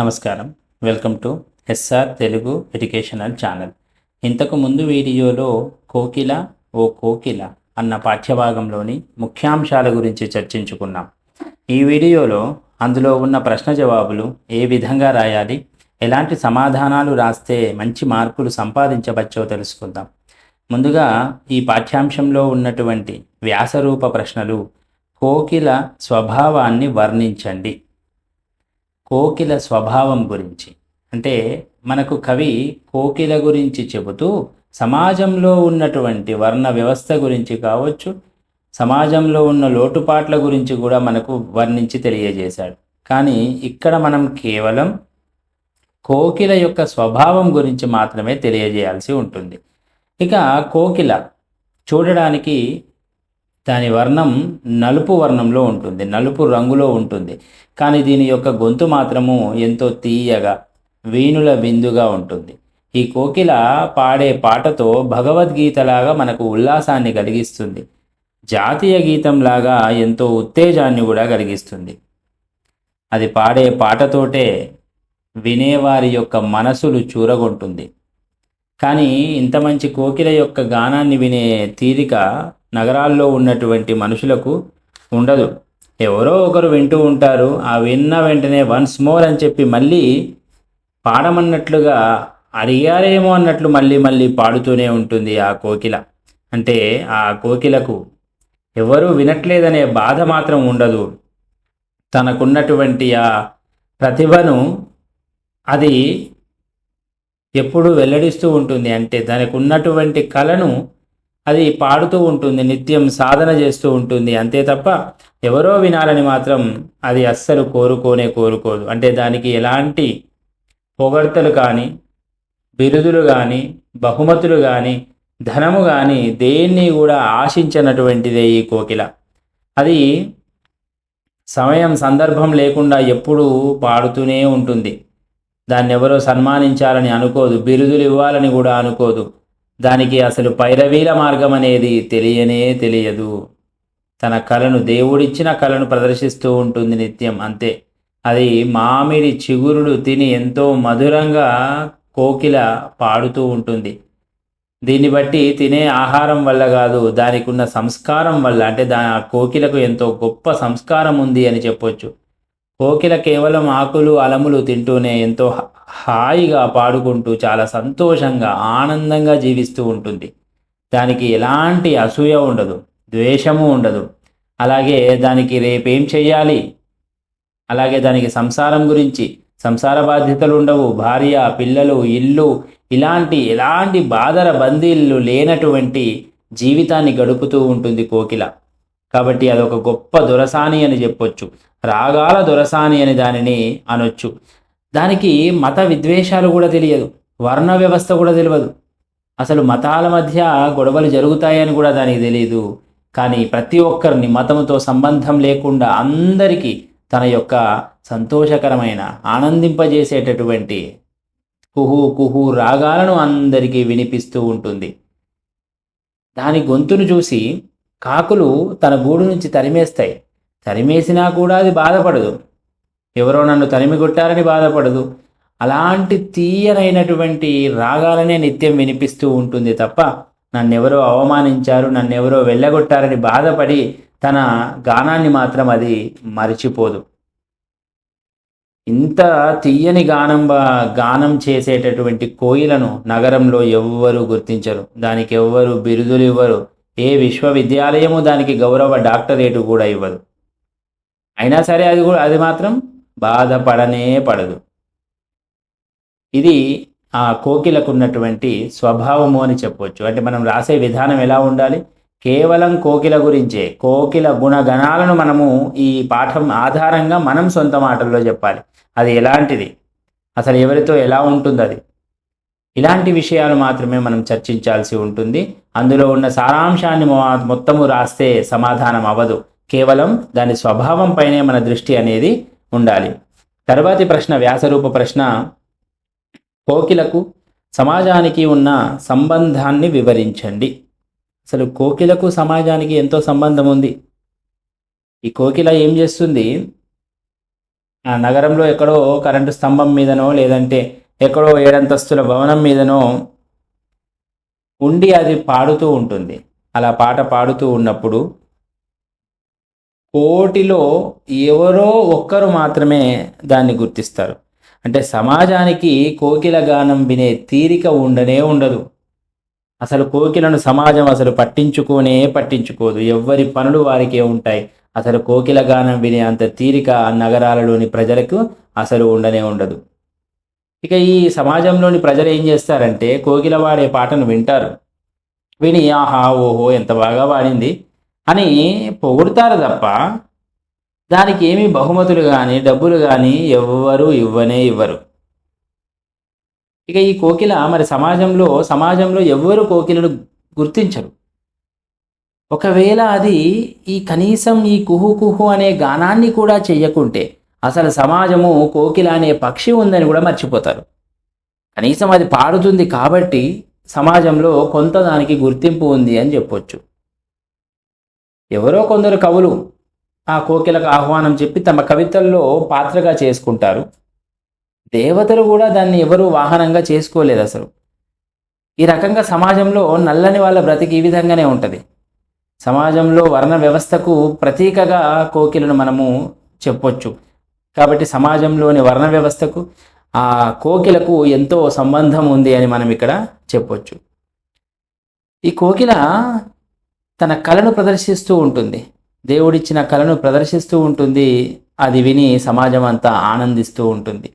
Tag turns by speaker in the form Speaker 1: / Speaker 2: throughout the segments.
Speaker 1: నమస్కారం. Welcome to SR Telugu educational channel. ఇంతకు ముందు వీడియోలో కోకిల ఓ కోకిల అన్న పాఠ్యభాగంలోని ముఖ్యాంశాల గురించి చర్చించుకున్నాం. ఈ వీడియోలో అందులో ఉన్న ప్రశ్న జవాబులు ఏ విధంగా రాయాలి ఎలాంటి సమాధానాలు రాస్తే మంచి మార్కులు సంపాదించవచ్చో తెలుసుకుందాం. ముందుగా ఈ పాఠ్యాంశంలో ఉన్నటువంటి వ్యాసరూప ప్రశ్నలు కోకిల స్వభావాన్ని వర్ణించండి. కోకిల స్వభావం గురించి. అంటే మనకు కవి కోకిల గురించి చెబుతూ సమాజంలో ఉన్నటువంటి వర్ణ వ్యవస్థ గురించి కావచ్చు సమాజంలో ఉన్న లోటుపాట్ల గురించి కూడా మనకు వర్ణించి తెలియజేశాడు. కానీ ఇక్కడ మనం కేవలం కోకిల యొక్క స్వభావం గురించి మాత్రమే తెలియజేయాల్సి ఉంటుంది. ఇక కోకిల చూడడానికి దాని వర్ణం నలుపు వర్ణంలో ఉంటుంది నలుపు రంగులో ఉంటుంది. కానీ దీని యొక్క గొంతు మాత్రము ఎంతో తీయగా వీణుల విందుగా ఉంటుంది. ఈ కోకిల పాడే పాటతో భగవద్గీతలాగా మనకు ఉల్లాసాన్ని కలిగిస్తుంది. జాతీయ గీతంలాగా ఎంతో ఉత్తేజాన్ని కూడా కలిగిస్తుంది. అది పాడే పాటతోటే వినేవారి యొక్క మనసులు చూరగొంటుంది. కానీ ఇంత మంచి కోకిల యొక్క గానాన్ని వినే తీరిక నగరాల్లో ఉన్నటువంటి మనుషులకు ఉండదు. ఎవరో ఒకరు వింటూ ఉంటారు ఆ విన్న వెంటనే వన్స్ మోర్ అని చెప్పి మళ్ళీ పాడమన్నట్లుగా అడిగారేమో అన్నట్లు మళ్ళీ మళ్ళీ పాడుతూనే ఉంటుంది ఆ కోకిల. అంటే ఆ కోకిలకు ఎవరూ వినట్లేదనే బాధ మాత్రం ఉండదు. తనకున్నటువంటి ఆ ప్రతిభను అది ఎప్పుడూ వెల్లడిస్తూ ఉంటుంది. అంటే దానికి ఉన్నటువంటి కళను అది పాడుతూ ఉంటుంది నిత్యం సాధన చేస్తూ ఉంటుంది. అంతే తప్ప ఎవరో వినాలని మాత్రం అది అస్సలు కోరుకోనే కోరుకోదు. అంటే దానికి ఎలాంటి పొగడ్తలు కానీ బిరుదులు కానీ బహుమతులు కానీ ధనము కానీ దేన్ని కూడా ఆశించినటువంటిదే ఈ కోకిల. అది సమయం సందర్భం లేకుండా ఎప్పుడూ పాడుతూనే ఉంటుంది. దాన్ని ఎవరో సన్మానించాలని అనుకోదు బిరుదులు ఇవ్వాలని కూడా అనుకోదు. దానికి అసలు పైరవీల మార్గం అనేది తెలియనే తెలియదు. తన కళను దేవుడిచ్చిన కళను ప్రదర్శిస్తూ ఉంటుంది నిత్యం అంతే. అది మామిడి చిగురులు తిని ఎంతో మధురంగా కోకిల పాడుతూ ఉంటుంది. దీన్ని బట్టి తినే ఆహారం వల్ల కాదు దానికి ఉన్న సంస్కారం వల్ల. అంటే దా కోకిలకు ఎంతో గొప్ప సంస్కారం ఉంది అని చెప్పొచ్చు. కోకిల కేవలం ఆకులు అలములు తింటూనే ఎంతో హాయిగా పాడుకుంటూ చాలా సంతోషంగా ఆనందంగా జీవిస్తూ ఉంటుంది. దానికి ఎలాంటి అసూయ ఉండదు ద్వేషము ఉండదు. అలాగే దానికి రేపేం చేయాలి అలాగే దానికి సంసారం గురించి సంసార బాధ్యతలు ఉండవు. భార్య పిల్లలు ఇల్లు ఇలాంటి ఎలాంటి బాధల బందీలు లేనటువంటి జీవితాన్ని గడుపుతూ ఉంటుంది కోకిల. కాబట్టి అదొక గొప్ప దురసాని అని చెప్పొచ్చు. రాగాల దొరసాని అని దానిని అనొచ్చు. దానికి మత విద్వేషాలు కూడా తెలియదు. వర్ణ వ్యవస్థ కూడా తెలియదు. అసలు మతాల మధ్య గొడవలు జరుగుతాయని కూడా దానికి తెలియదు కానీ ప్రతి ఒక్కరిని మతంతో సంబంధం లేకుండా అందరికీ తన యొక్క సంతోషకరమైన ఆనందింపజేసేటటువంటి కుహు కుహు రాగాలను అందరికీ వినిపిస్తూ ఉంటుంది. దాని గొంతును చూసి కాకులు తన గూడు నుంచి తరిమేస్తాయి. తరిమేసినా కూడా అది బాధపడదు. ఎవరో నన్ను తరిమి కొట్టారని బాధపడదు. అలాంటి తీయనైనటువంటి రాగాలనే నిత్యం వినిపిస్తూ ఉంటుంది తప్ప నన్నెవరో అవమానించారు నన్నెవరో వెళ్ళగొట్టారని బాధపడి తన గానాన్ని మాత్రం అది మరిచిపోదు. ఇంత తీయని గానం గానం చేసేటటువంటి కోయిలను నగరంలో ఎవ్వరూ గుర్తించరు. దానికి ఎవ్వరు బిరుదులు ఇవ్వరు. ఏ విశ్వవిద్యాలయము దానికి గౌరవ డాక్టరేటు కూడా ఇవ్వదు. అయినా సరే అది కూడా అది మాత్రం బాధపడనే పడదు. ఇది ఆ కోకిలకు ఉన్నటువంటి స్వభావము అని చెప్పవచ్చు అంటే మనం రాసే విధానం ఎలా ఉండాలి? కేవలం కోకిల గురించే. కోకిల గుణగణాలను మనము ఈ పాఠం ఆధారంగా మనం సొంత మాటల్లో చెప్పాలి. అది ఎలాంటిది? అసలు ఎవరితో ఎలా ఉంటుంది అది ఇలాంటి విషయాలు మాత్రమే మనం చర్చించాల్సి ఉంటుంది. అందులో ఉన్న సారాంశాన్ని మొత్తము రాస్తే సమాధానం అవ్వదు. కేవలం దాని స్వభావం పైనే మన దృష్టి అనేది ఉండాలి. తర్వాతి ప్రశ్న వ్యాసరూప ప్రశ్న కోకిలకు సమాజానికి ఉన్న సంబంధాన్ని వివరించండి. అసలు కోకిలకు సమాజానికి ఎంతో సంబంధం ఉంది? ఈ కోకిల ఏం చేస్తుంది? ఆ నగరంలో ఎక్కడో కరెంటు స్తంభం మీదనో లేదంటే ఎక్కడో ఏడంతస్తుల భవనం మీదనో ఉండి అది పాడుతూ ఉంటుంది. అలా పాట పాడుతూ ఉన్నప్పుడు కోటిలో ఎవరో ఒక్కరు మాత్రమే దాన్ని గుర్తిస్తారు. అంటే సమాజానికి కోకిల గానం వినే తీరిక ఉండనే ఉండదు. అసలు కోకిలను సమాజం అసలు పట్టించుకోనే పట్టించుకోదు. ఎవరి పనులు వారికే ఉంటాయి. అసలు కోకిల గానం వినే అంత తీరిక నగరాలలోని ప్రజలకు అసలు ఉండనే ఉండదు. ఇక ఈ సమాజంలోని ప్రజలు ఏం చేస్తారంటే కోకిల వాడే పాటను వింటారు. విని ఆహా ఓహో ఎంత బాగా వాడింది అని పొగుడుతారు తప్ప దానికి ఏమి బహుమతులు కానీ డబ్బులు కానీ ఎవ్వరు ఇవ్వనే ఇవ్వరు. ఇక ఈ కోకిల మరి సమాజంలో సమాజంలో ఎవ్వరు కోకిలను గుర్తించరు. ఒకవేళ అది ఈ కనీసం ఈ కుహు కుహు అనే గానాన్ని కూడా చెయ్యకుంటే అసలు సమాజము కోకిల అనే పక్షి ఉందని కూడా మర్చిపోతారు. కనీసం అది పాడుతుంది కాబట్టి సమాజంలో కొంత దానికి గుర్తింపు ఉంది అని చెప్పొచ్చు. ఎవరో కొందరు కవులు ఆ కోకిలకు ఆహ్వానం చెప్పి తమ కవితల్లో పాత్రగా చేసుకుంటారు. దేవతలు కూడా దాన్ని ఎవరు వాహనంగా చేసుకోలేదు అసలు. ఈ రకంగా సమాజంలో నల్లని వాళ్ళ బ్రతికి ఈ విధంగానే ఉంటుంది. సమాజంలో వర్ణ వ్యవస్థకు ప్రతీకగా కోకిలను మనము చెప్పొచ్చు. కాబట్టి సమాజంలోని వర్ణ వ్యవస్థకు ఆ కోకిలకు ఎంతో సంబంధం ఉంది అని మనం ఇక్కడ చెప్పొచ్చు. ఈ కోకిల తన కళను ప్రదర్శిస్తూ ఉంటుంది. దేవుడిచ్చిన కళను ప్రదర్శిస్తూ ఉంటుంది. అది విని సమాజం అంతా ఆనందిస్తూ ఉంటుంది.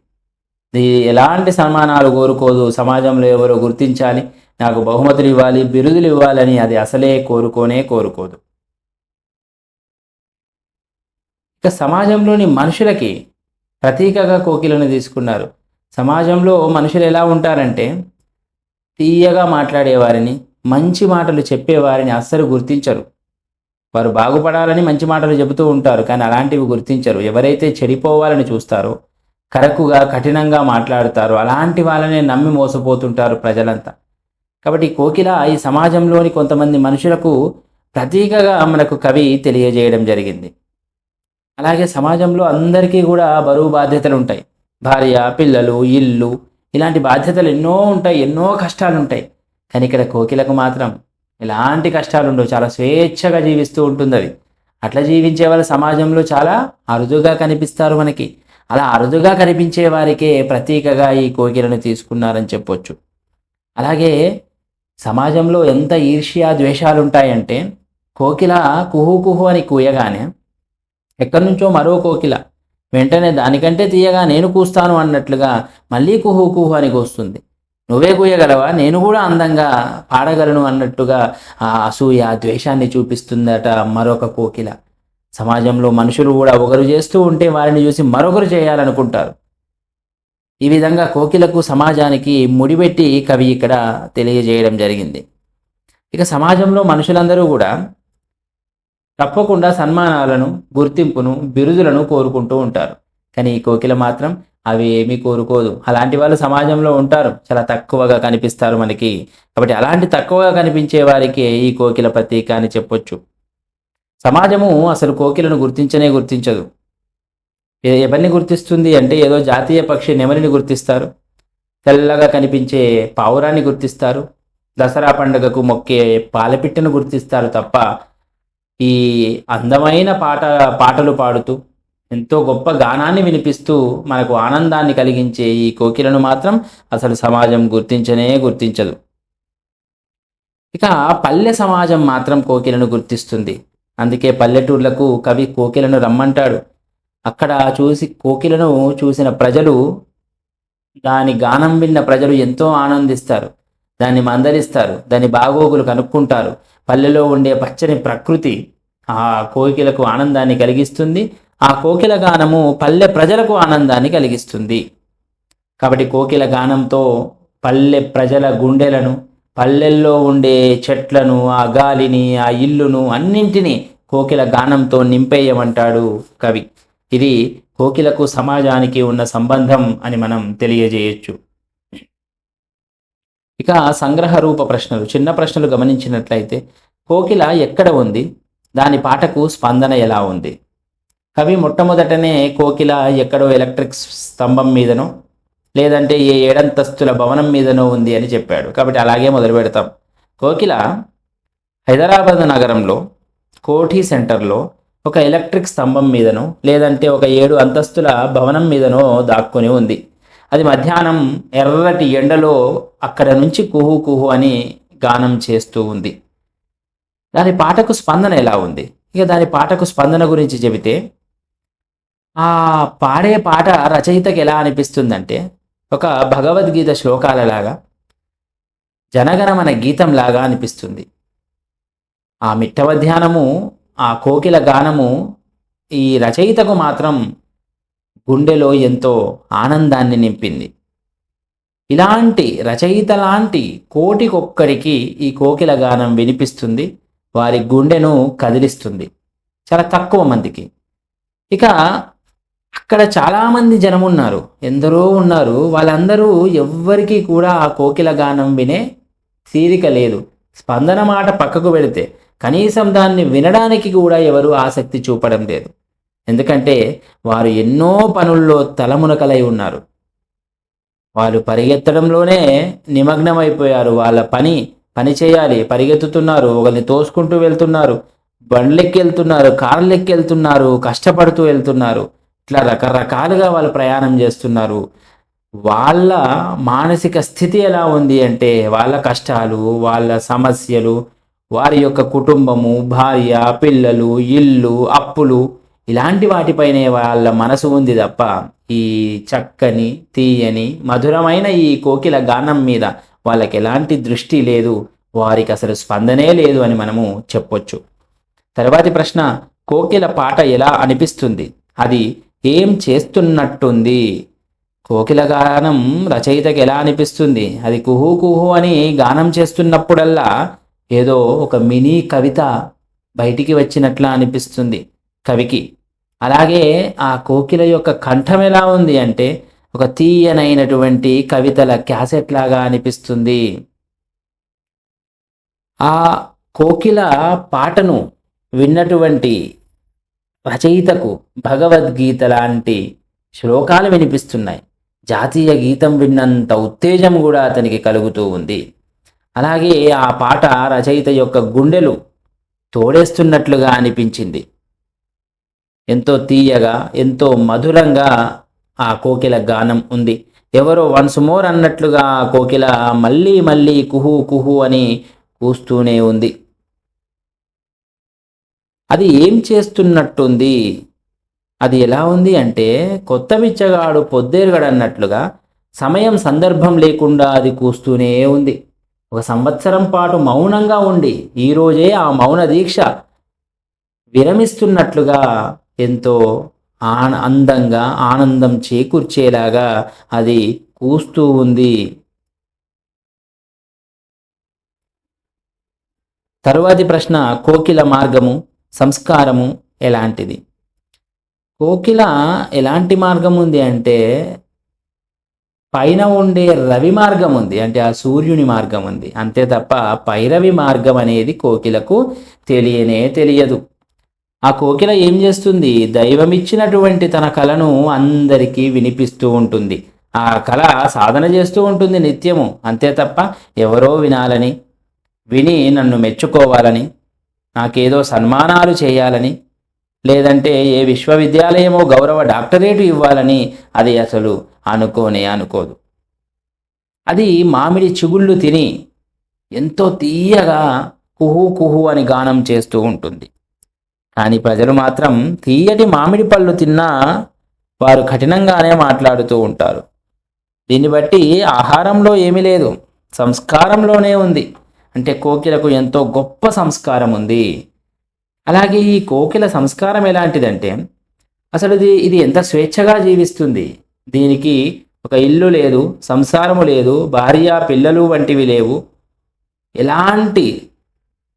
Speaker 1: ఎలాంటి సన్మానాలు కోరుకోదు. సమాజంలో ఎవరో గుర్తించాలి. నాకు బహుమతులు ఇవ్వాలి బిరుదులు ఇవ్వాలని అది అసలే కోరుకోనే కోరుకోదు. ఇక సమాజంలోని మనుషులకి ప్రతీకగా కోకిలను తీసుకున్నారు. సమాజంలో మనుషులు ఎలా ఉంటారంటే తీయగా మాట్లాడేవారిని మంచి మాటలు చెప్పేవారిని అస్సలు గుర్తించరు. వారు బాగుపడాలని మంచి మాటలు చెబుతూ ఉంటారు కానీ అలాంటివి గుర్తించరు. ఎవరైతే చెడిపోవాలని చూస్తారో కరకుగా కఠినంగా మాట్లాడతారో అలాంటి వాళ్ళనే నమ్మి మోసపోతుంటారు ప్రజలంతా. కాబట్టి కోకిల ఈ సమాజంలోని కొంతమంది మనుషులకు ప్రతీకగా మనకు కవి తెలియజేయడం జరిగింది. అలాగే సమాజంలో అందరికీ కూడా బరువు బాధ్యతలు ఉంటాయి. భార్య పిల్లలు ఇల్లు ఇలాంటి బాధ్యతలు ఎన్నో ఉంటాయి ఎన్నో కష్టాలు ఉంటాయి కానీ ఇక్కడ కోకిలకు మాత్రం ఎలాంటి కష్టాలు ఉండవు చాలా స్వేచ్ఛగా జీవిస్తూ ఉంటుంది అది అట్లా జీవించే వాళ్ళ సమాజంలో చాలా అరుదుగా కనిపిస్తారు మనకి. అలా అరుదుగా కనిపించే వారికే ప్రతీకగా ఈ కోకిలను తీసుకున్నారని చెప్పొచ్చు. అలాగే సమాజంలో ఎంత ఈర్ష్యా ద్వేషాలు ఉంటాయంటే కోకిల కుహు కుహు అని కూయగానే ఎక్కడి నుంచో మరో కోకిల వెంటనే దానికంటే తీయగా నేను కూస్తాను అన్నట్లుగా మళ్ళీ కుహు కుహు అని కూస్తుంది. నువ్వే కూయగలవా నేను కూడా అందంగా పాడగలను అన్నట్టుగా ఆ అసూయ ద్వేషాన్ని చూపిస్తుందట మరొక కోకిల. సమాజంలో మనుషులు కూడా ఒకరు చేస్తూ ఉంటే వారిని చూసి మరొకరు చేయాలనుకుంటారు. ఈ విధంగా కోకిలకు సమాజానికి ముడిపెట్టి కవి ఇక్కడ తెలియజేయడం జరిగింది. ఇక సమాజంలో మనుషులందరూ కూడా తప్పకుండా సన్మానాలను గుర్తింపును బిరుదులను కోరుకుంటూ ఉంటారు. కానీ ఈ కోకిల మాత్రం అవి ఏమీ కోరుకోదు. అలాంటి వాళ్ళు సమాజంలో ఉంటారు. చాలా తక్కువగా కనిపిస్తారు మనకి. కాబట్టి అలాంటి తక్కువగా కనిపించే వారికి ఈ కోకిల ప్రతీక అని చెప్పొచ్చు. సమాజము అసలు కోకిలను గుర్తించనే గుర్తించదు. ఎవరిని గుర్తిస్తుంది అంటే ఏదో జాతీయ పక్షి నెమలిని గుర్తిస్తారు. తెల్లగా కనిపించే పావురాన్ని గుర్తిస్తారు. దసరా పండుగకు మొక్కే పాలపిట్టను గుర్తిస్తారు తప్ప ఈ అందమైన పాట పాటలు పాడుతూ ఎంతో గొప్ప గానాన్ని వినిపిస్తూ మనకు ఆనందాన్ని కలిగించే ఈ కోకిలను మాత్రం అసలు సమాజం గుర్తించనే గుర్తించదు. ఇక పల్లె సమాజం మాత్రం కోకిలను గుర్తిస్తుంది. అందుకే పల్లెటూర్లకు కవి కోకిలను రమ్మంటాడు. అక్కడ చూసి కోకిలను చూసిన ప్రజలు దాని గానం విన్న ప్రజలు ఎంతో ఆనందిస్తారు. దాన్ని మందరిస్తారు. దాని బాగోగులు కనుక్కుంటారు. పల్లెలో ఉండే పచ్చని ప్రకృతి ఆ కోకిలకు ఆనందాన్ని కలిగిస్తుంది. ఆ కోకిల గానము పల్లె ప్రజలకు ఆనందాన్ని కలిగిస్తుంది. కాబట్టి కోకిల గానంతో పల్లె ప్రజల గుండెలను పల్లెల్లో ఉండే చెట్లను ఆ గాలిని ఆ ఇల్లును అన్నింటినీ కోకిల గానంతో నింపేయమంటాడు కవి. ఇది కోకిలకు సమాజానికి ఉన్న సంబంధం అని మనం తెలియజేయచ్చు. ఇక సంగ్రహ రూప ప్రశ్నలు. చిన్న ప్రశ్నలు గమనించినట్లయితే కోకిల ఎక్కడ ఉంది? దాని పాటకు స్పందన ఎలా ఉంది? కవి మొట్టమొదటనే కోకిల ఎక్కడో ఎలక్ట్రిక్ స్తంభం మీదనో లేదంటే ఏ ఏడంతస్తుల భవనం మీదనో ఉంది అని చెప్పాడు. కాబట్టి అలాగే మొదలు పెడతాం. కోకిల హైదరాబాద్ నగరంలో కోఠి సెంటర్లో ఒక ఎలక్ట్రిక్ స్తంభం మీదనో లేదంటే ఒక ఏడు అంతస్తుల భవనం మీదనో దాక్కుని ఉంది. అది మధ్యాహ్నం ఎర్రటి ఎండలో అక్కడ నుంచి కుహు కుహు అని గానం చేస్తూ ఉంది. దాని పాటకు స్పందన ఎలా ఉంది? ఇక దాని పాటకు స్పందన గురించి చెబితే ఆ పాడే పాట రచయితకి ఎలా అనిపిస్తుందంటే ఒక భగవద్గీత శ్లోకాలలాగా జనగణమన గీతంలాగా అనిపిస్తుంది. ఆ మిట్టవధ్యానము ఆ కోకిల గానము ఈ రచయితకు మాత్రం గుండెలో ఎంతో ఆనందాన్ని నింపింది. ఇలాంటి రచయిత లాంటి కోటికొక్కరికి ఈ కోకిల గానం వినిపిస్తుంది వారి గుండెను కదిలిస్తుంది. చాలా తక్కువ మందికి. ఇక అక్కడ చాలామంది జనం ఉన్నారు ఎందరో ఉన్నారు. వాళ్ళందరూ ఎవ్వరికీ కూడా ఆ కోకిల గానం వినే తీరిక లేదు. స్పందన మాట పక్కకు పెడితే కనీసం దాన్ని వినడానికి కూడా ఎవరు ఆసక్తి చూపడం లేదు. ఎందుకంటే వారు ఎన్నో పనుల్లో తలమునకలై ఉన్నారు. వాళ్ళు పరిగెత్తడంలోనే నిమగ్నమైపోయారు. వాళ్ళ పని పని చేయాలి. పరిగెత్తుతున్నారు. ఒకరిని తోసుకుంటూ వెళ్తున్నారు. బండ్లెక్కి వెళ్తున్నారు కార్లెక్కి వెళ్తున్నారు కష్టపడుతూ వెళ్తున్నారు. ఇట్లా రకరకాలుగా వాళ్ళు ప్రయాణం చేస్తున్నారు. వాళ్ళ మానసిక స్థితి ఎలా ఉంది అంటే వాళ్ళ కష్టాలు వాళ్ళ సమస్యలు వారి యొక్క కుటుంబము భార్య పిల్లలు ఇల్లు అప్పులు ఇలాంటి వాటిపైనే వాళ్ళ మనసు ఉంది తప్ప ఈ చక్కని తీయని మధురమైన ఈ కోకిల గానం మీద వాళ్ళకి ఎలాంటి దృష్టి లేదు. వారికి అసలు స్పందనే లేదు అని మనము చెప్పొచ్చు. తర్వాతి ప్రశ్న కోకిల పాట ఎలా అనిపిస్తుంది? అది ఏం చేస్తున్నట్టుంది? కోకిల గానం రచయితకి ఎలా అనిపిస్తుంది? అది కుహు కుహు అని గానం చేస్తున్నప్పుడల్లా ఏదో ఒక మినీ కవిత బయటికి వచ్చినట్లా అనిపిస్తుంది కవికి. అలాగే ఆ కోకిల యొక్క కంఠం ఎలా ఉంది అంటే ఒక తీయనైనటువంటి కవితల క్యాసెట్ లాగా అనిపిస్తుంది. ఆ కోకిల పాటను విన్నటువంటి రచయితకు భగవద్గీత లాంటి శ్లోకాలు వినిపిస్తున్నాయి. జాతీయ గీతం విన్నంత ఉత్తేజం కూడా అతనికి కలుగుతూ ఉంది. అలాగే ఆ పాట రచయిత యొక్క గుండెలు తోడేస్తున్నట్లుగా అనిపించింది. ఎంతో తీయగా ఎంతో మధురంగా ఆ కోకిల గానం ఉంది. ఎవరో వన్స్ మోర్ అన్నట్లుగా ఆ కోకిల మళ్ళీ మళ్ళీ కుహు కుహు అని కూస్తూనే ఉంది. అది ఏం చేస్తున్నట్టుంది? అది ఎలా ఉంది అంటే కొత్త బిచ్చగాడు పొద్దేరుగడన్నట్లుగా సమయం సందర్భం లేకుండా అది కూస్తూనే ఉంది. ఒక సంవత్సరం పాటు మౌనంగా ఉండి ఈరోజే ఆ మౌన దీక్ష విరమిస్తున్నట్లుగా ఎంతో ఆన అందంగా ఆనందం చేకూర్చేలాగా అది కూస్తూ ఉంది. తరువాతి ప్రశ్న కోకిల మార్గము. సంస్కారము ఎలాంటిది? కోకిల ఎలాంటి మార్గం ఉంది అంటే పైన ఉండే రవి మార్గం ఉంది అంటే ఆ సూర్యుని మార్గం ఉంది. అంతే తప్ప పైరవి మార్గం అనేది కోకిలకు తెలియనే తెలియదు. ఆ కోకిల ఏం చేస్తుంది? దైవం ఇచ్చినటువంటి తన కళను అందరికీ వినిపిస్తూ ఉంటుంది. ఆ కళ సాధన చేస్తూ ఉంటుంది నిత్యము. అంతే తప్ప ఎవరో వినాలని విని నన్ను మెచ్చుకోవాలని నాకేదో సన్మానాలు చేయాలని లేదంటే ఏ విశ్వవిద్యాలయమో గౌరవ డాక్టరేటు ఇవ్వాలని అది అసలు అనుకోనే అనుకోదు. అది మామిడి చిగుళ్ళు తిని ఎంతో తీయగా కుహు కుహు అని గానం చేస్తూ ఉంటుంది. కానీ ప్రజలు మాత్రం తీయటి మామిడి పళ్ళు తిన్నా వారు కఠినంగానే మాట్లాడుతూ ఉంటారు. దీన్ని బట్టి ఆహారంలో ఏమీ లేదు సంస్కారంలోనే ఉంది. అంటే కోకిలకు ఎంతో గొప్ప సంస్కారం ఉంది. అలాగే ఈ కోకిల సంస్కారం ఎలాంటిదంటే అసలు ఇది ఇది ఎంత స్వేచ్ఛగా జీవిస్తుంది. దీనికి ఒక ఇల్లు లేదు సంసారము లేదు భార్య పిల్లలు వంటివి లేవు. ఎలాంటి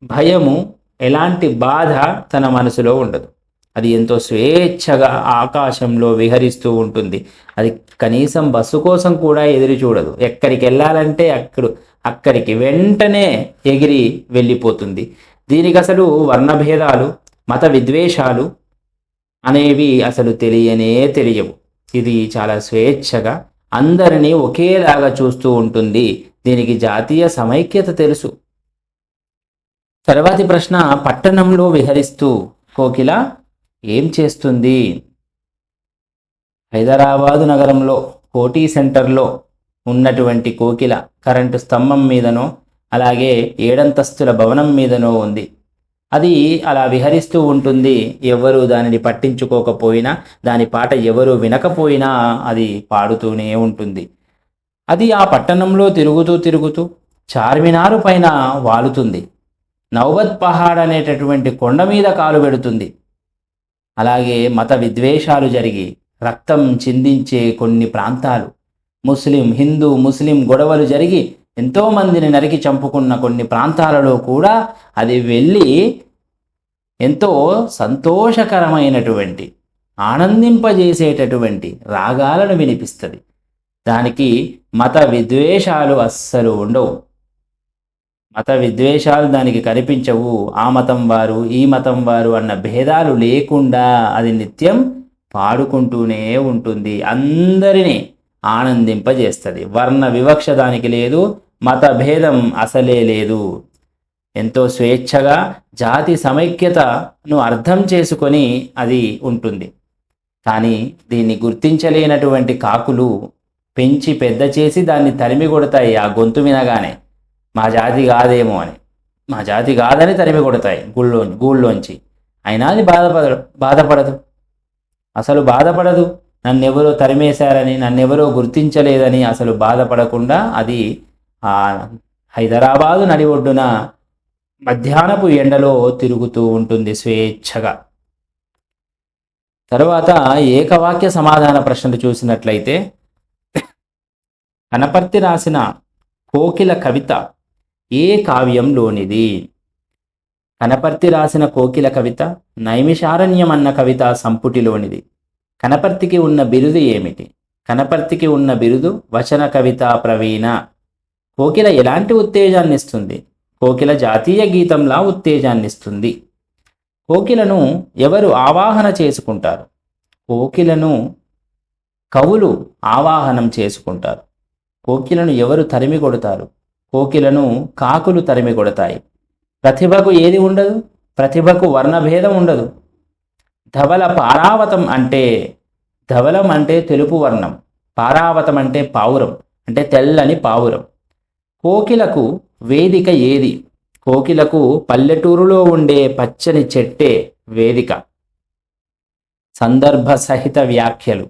Speaker 1: భయము ఎలాంటి బాధ తన మనసులో ఉండదు. అది ఎంతో స్వేచ్ఛగా ఆకాశంలో విహరిస్తూ ఉంటుంది. అది కనీసం బస్సు కోసం కూడా ఎదురు చూడదు. ఎక్కడికి వెళ్ళాలంటే అక్కడ అక్కడికి వెంటనే ఎగిరి వెళ్ళిపోతుంది. దీనికి అసలు వర్ణభేదాలు మత విద్వేషాలు అనేవి అసలు తెలియనే తెలియవు. ఇది చాలా స్వేచ్ఛగా అందరినీ ఒకేలాగా చూస్తూ ఉంటుంది. దీనికి జాతీయ సమైక్యత తెలుసు. తర్వాతి ప్రశ్న పట్టణంలో విహరిస్తూ కోకిల ఏం చేస్తుంది? హైదరాబాదు నగరంలో కోటీ సెంటర్లో ఉన్నటువంటి కోకిల కరెంటు స్తంభం మీదనో అలాగే ఏడంతస్తుల భవనం మీదనో ఉంది. అది అలా విహరిస్తూ ఉంటుంది. ఎవరు దానిని పట్టించుకోకపోయినా దాని పాట ఎవరు వినకపోయినా అది పాడుతూనే ఉంటుంది. అది ఆ పట్టణంలో తిరుగుతూ తిరుగుతూ చార్మినారు పైన వాలుతుంది. నౌబత్ పహాడ్ అనేటటువంటి కొండ మీద కాలు పెడుతుంది. అలాగే మత విద్వేషాలు జరిగి రక్తం చిందించే కొన్ని ప్రాంతాలు ముస్లిం హిందూ ముస్లిం గొడవలు జరిగి ఎంతోమందిని నరికి చంపుకున్న కొన్ని ప్రాంతాలలో కూడా అది వెళ్ళి ఎంతో సంతోషకరమైనటువంటి ఆనందింపజేసేటటువంటి రాగాలను వినిపిస్తుంది. దానికి మత విద్వేషాలు అస్సలు ఉండవు. మత విద్వేషాలు దానికి కనిపించవు. ఆ మతం వారు ఈ మతం వారు అన్న భేదాలు లేకుండా అది నిత్యం పాడుకుంటూనే ఉంటుంది. అందరినీ ఆనందింపజేస్తుంది. వర్ణ వివక్ష దానికి లేదు మత భేదం అసలే లేదు. ఎంతో స్వేచ్ఛగా జాతి సమైక్యతను అర్థం చేసుకొని అది ఉంటుంది. కానీ దీన్ని గుర్తించలేనటువంటి కాకులు పెంచి పెద్ద చేసి దాన్ని తరిమి కొడతాయి ఆ గొంతు వినగానే. మా జాతి కాదేమో అని. మా జాతి కాదని తరిమి కొడతాయి గుళ్ళో గూళ్ళోంచి. అయినా అది బాధపడదు బాధపడదు. అసలు బాధపడదు. నన్నెవరో తరిమేశారని నన్నెవరో గుర్తించలేదని అసలు బాధపడకుండా అది ఆ హైదరాబాదు నడి ఒడ్డున మధ్యాహ్నపు ఎండలో తిరుగుతూ ఉంటుంది స్వేచ్ఛగా. తర్వాత ఏకవాక్య సమాధాన ప్రశ్నలు చూసినట్లయితే కనపర్తి రాసిన కోకిల కవిత ఏ కావ్యంలోనిది కనపర్తి రాసిన కోకిల కవిత నైమిషారణ్యం అన్న కవిత సంపుటిలోనిది కనపర్తికి ఉన్న బిరుదు ఏమిటి? కనపర్తికి ఉన్న బిరుదు వచన కవిత ప్రవీణ. కోకిల ఎలాంటి ఉత్తేజాన్ని ఇస్తుంది కోకిల జాతీయ గీతంలా ఉత్తేజాన్నిస్తుంది. కోకిలను ఎవరు ఆవాహన చేసుకుంటారు? కోకిలను కవులు ఆవాహనం చేసుకుంటారు. కోకిలను ఎవరు తరిమి కొడతారు? కోకిలను కాకులు తరిమి కొడతాయి. ప్రతిభకు ఏది ఉండదు? ప్రతిభకు వర్ణభేదం ఉండదు. ధవల పారావతం అంటే ధవలం అంటే తెలుపు వర్ణం పారావతం అంటే పావురం అంటే తెల్లని పావురం. కోకిలకు వేదిక ఏది? కోకిలకు పల్లెటూరులో ఉండే పచ్చని చెట్టే వేదిక. సందర్భ సహిత వ్యాఖ్యలు.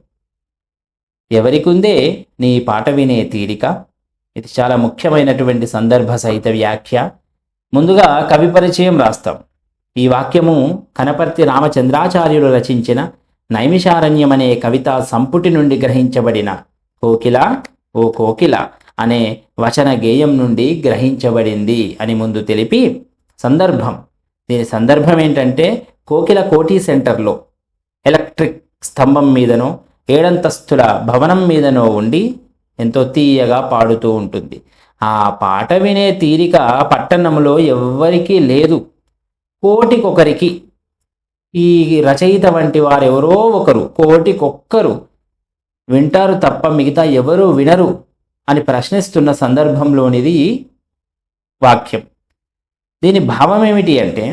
Speaker 1: ఎవరికుందే నీ పాట వినే తీరిక? ఇది చాలా ముఖ్యమైనటువంటి సందర్భ సహిత వ్యాఖ్య. ముందుగా కవి పరిచయం రాస్తాం. ఈ వాక్యము కనపర్తి రామచంద్రాచార్యులు రచించిన నైమిషారణ్యం అనే కవితా సంపుటి నుండి గ్రహించబడిన కోకిల ఓ కోకిల అనే వచన గేయం నుండి గ్రహించబడింది అని ముందు తెలిపి సందర్భం. దీని సందర్భం ఏంటంటే కోకిల కోటి సెంటర్లో ఎలక్ట్రిక్ స్తంభం మీదనో ఏడంతస్తుల భవనం మీదనో ఉండి ఎంతో తీయగా పాడుతూ ఉంటుంది. ఆ పాట వినే తీరిక పట్టణంలో ఎవ్వరికీ లేదు. కోటికొకరికి. ఈ రచయిత వంటి వారెవరో ఒకరు కోటికొక్కరు. వింటారు తప్ప మిగతా ఎవరు వినరు అని ప్రశ్నిస్తున్న సందర్భంలోనిది వాక్యం. దీని భావం ఏమిటి అంటే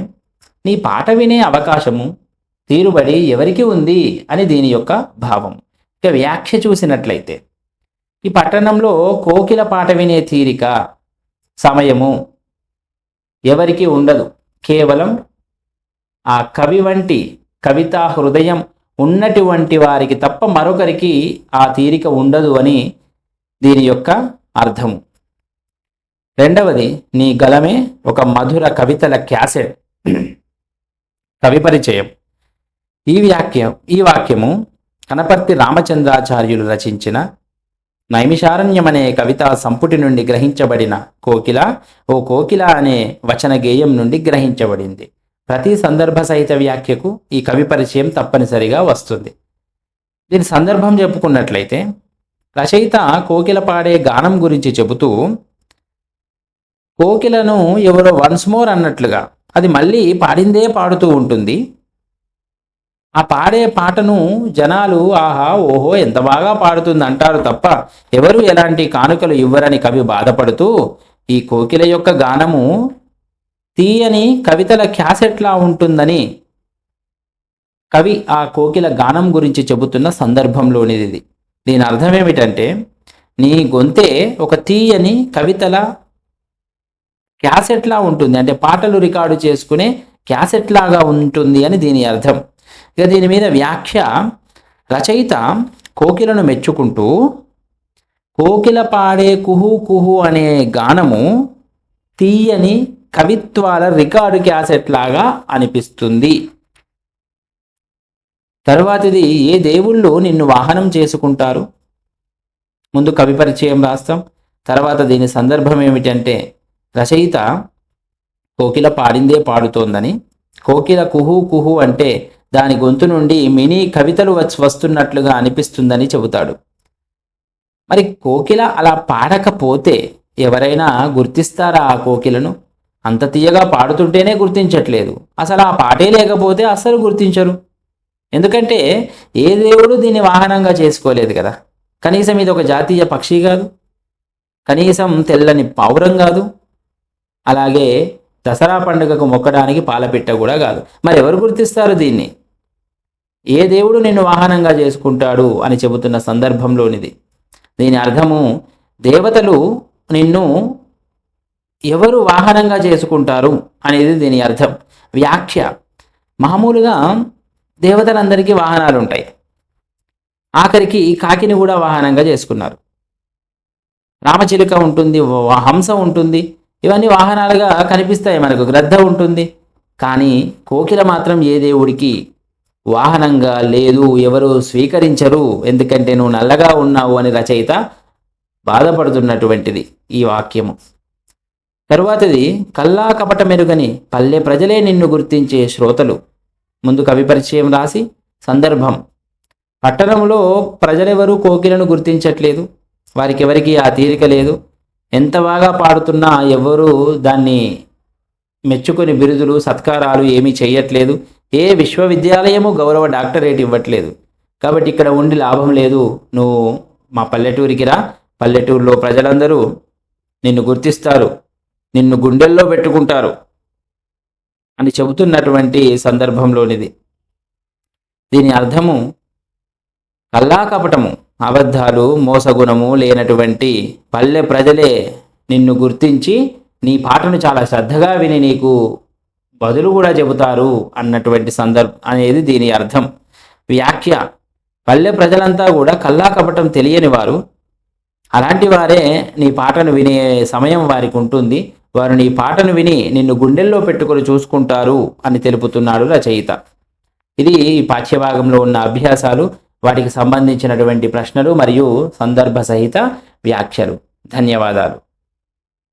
Speaker 1: నీ పాట వినే అవకాశము తీరుబడి ఎవరికి ఉంది అని దీని యొక్క భావం. ఇక వ్యాఖ్య చూసినట్లయితే ఈ పట్టణంలో కోకిల పాట వినే తీరిక సమయము ఎవరికి ఉండదు. కేవలం ఆ కవి వంటి కవితా హృదయం ఉన్నటువంటి వారికి తప్ప మరొకరికి ఆ తీరిక ఉండదు అని దీని యొక్క అర్థము రెండవది నీ గలమే ఒక మధుర కవితల క్యాసెట్. కవి పరిచయం. ఈ వాక్యం ఈ వాక్యము కనపర్తి రామచంద్రాచార్యులు రచించిన నైమిషారణ్యం అనే కవితా సంపుటి నుండి గ్రహించబడిన కోకిల ఓ కోకిల అనే వచన గేయం నుండి గ్రహించబడింది. ప్రతి సందర్భ సహిత వ్యాఖ్యకు ఈ కవి పరిచయం తప్పనిసరిగా వస్తుంది. దీని సందర్భం చెప్పుకున్నట్లయితే రచయిత కోకిల పాడే గానం గురించి చెబుతూ కోకిలను ఎవరో వన్స్ మోర్ అన్నట్లుగా అది మళ్ళీ పాడిందే పాడుతూ ఉంటుంది. ఆ పాడే పాటను జనాలు ఆహా ఓహో ఎంత బాగా పాడుతుంది అంటారు తప్ప ఎవరు ఎలాంటి కానుకలు ఇవ్వరని కవి బాధపడుతూ ఈ కోకిల యొక్క గానము తీయని కవితల క్యాసెట్లా ఉంటుందని కవి ఆ కోకిల గానం గురించి చెబుతున్న సందర్భంలోనిది. ఇది దీని అర్థం ఏమిటంటే నీ గొంతే ఒక తీయని కవితల క్యాసెట్లా ఉంటుంది అంటే పాటలు రికార్డు చేసుకునే క్యాసెట్ లాగా ఉంటుంది అని దీని అర్థం. ఇక దీని మీద వ్యాఖ్య రచయిత కోకిలను మెచ్చుకుంటూ కోకిల పాడే కుహు కుహు అనే గానము తీయని కవిత్వాల రికార్డు క్యాసెట్ లాగా అనిపిస్తుంది. తరువాతిది ఏ దేవుళ్ళు నిన్ను వాహనం చేసుకుంటారు? ముందు కవి పరిచయం రాస్తాం. తర్వాత దీని సందర్భం ఏమిటంటే రచయిత కోకిల పాడిందే పాడుతోందని. కోకిల కుహు కుహు అంటే దాని గొంతు నుండి మినీ కవితలు వచ్చి వస్తున్నట్లుగా అనిపిస్తుందని చెబుతాడు. మరి కోకిల అలా పాడకపోతే ఎవరైనా గుర్తిస్తారా ఆ కోకిలను? అంత తీయగా పాడుతుంటేనే గుర్తించట్లేదు. అసలు ఆ పాటే లేకపోతే అస్సలు గుర్తించరు. ఎందుకంటే ఏ దేవుడు దీన్ని వాహనంగా చేసుకోలేదు కదా? కనీసం ఇది ఒక జాతీయ పక్షి కాదు. కనీసం తెల్లని పావురం కాదు. అలాగే దసరా పండుగకు మొక్కడానికి పాలపిట్ట కూడా కాదు. మరి ఎవరు గుర్తిస్తారు దీన్ని? ఏ దేవుడు నిన్ను వాహనంగా చేసుకుంటాడు అని చెబుతున్న సందర్భంలోనిది. దీని అర్థము దేవతలు నిన్ను ఎవరు వాహనంగా చేసుకుంటారు అనేది దీని అర్థం. వ్యాఖ్య మామూలుగా దేవతలందరికీ వాహనాలు ఉంటాయి ఆఖరికి కాకిని కూడా వాహనంగా చేసుకున్నారు. రామచిలుక ఉంటుంది హంస ఉంటుంది ఇవన్నీ వాహనాలుగా కనిపిస్తాయి మనకు. గ్రద్ద ఉంటుంది. కానీ కోకిల మాత్రం ఏ దేవుడికి వాహనంగా లేదు ఎవరు స్వీకరించరు. ఎందుకంటే నువ్వు నల్లగా ఉన్నావు అని రచయిత బాధపడుతున్నటువంటిది ఈ వాక్యము. తరువాతది కల్లా కపట మెరుగని పల్లె ప్రజలే నిన్ను గుర్తించే శ్రోతలు. ముందు కవి పరిచయం రాసి సందర్భం. పట్టణంలో ప్రజలెవరూ కోకిలను గుర్తించట్లేదు. వారికి ఎవరికి ఆ తీరిక లేదు. ఎంత బాగా పాడుతున్నా ఎవ్వరూ దాన్ని మెచ్చుకొని బిరుదులు సత్కారాలు ఏమీ చేయట్లేదు. ఏ విశ్వవిద్యాలయము గౌరవ డాక్టరేట్ ఇవ్వట్లేదు. కాబట్టి ఇక్కడ ఉండి లాభం లేదు. నువ్వు మా పల్లెటూరికి రా. పల్లెటూరులో ప్రజలందరూ నిన్ను గుర్తిస్తారు. నిన్ను గుండెల్లో పెట్టుకుంటారు. అని చెబుతున్నటువంటి సందర్భంలోనిది. దీని అర్థము కల్లాకపటము. అబద్ధాలు మోసగుణము లేనటువంటి పల్లె ప్రజలే నిన్ను గుర్తించి నీ పాటను చాలా శ్రద్ధగా విని నీకు బదులు కూడా చెబుతారు అన్నటువంటి సందర్భం అనేది దీని అర్థం. వ్యాఖ్య. పల్లె ప్రజలంతా కూడా కల్లా కపటం తెలియని వారు. అలాంటి వారే నీ పాటను వినే సమయం వారికి ఉంటుంది. వారు నీ పాటను విని నిన్ను గుండెల్లో పెట్టుకొని చూసుకుంటారు అని తెలుపుతున్నాడు రచయిత. ఇది పాఠ్యభాగంలో ఉన్న అభ్యాసాలు. వాటికి సంబంధించినటువంటి ప్రశ్నలు మరియు సందర్భ సహిత వ్యాఖ్యలు. ధన్యవాదాలు.